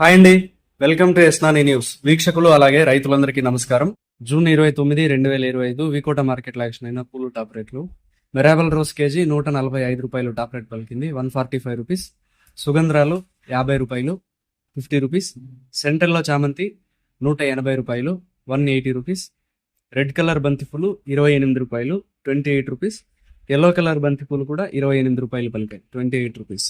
Hi అండి. Welcome to ఎస్నాని news. వీక్షకులు అలాగే రైతులందరికీ నమస్కారం. జూన్ ఇరవై తొమ్మిది రెండు వేల ఇరవై ఐదు వికోట మార్కెట్ యాక్షన్ అయిన పూలు టాప్ రేట్లు. మెరాబల్ రోజ్ కేజీ నూట నలభై ఐదు రూపాయలు టాప్ రేట్ పలికింది. One forty five rupees. సుగంధ్రాలు యాభై రూపాయలు ఫిఫ్టీ రూపీస్. సెంట్రల్లో చామంతి నూట ఎనభై రూపాయలు one eighty rupees. Red colour బంతిపూలు ఇరవై ఎనిమిది రూపాయలు twenty eight rupees. Yellow colour బంతిపూలు కూడా ఇరవై ఎనిమిది రూపాయలు పలికాయి ట్వంటీ ఎయిట్ రూపీస్.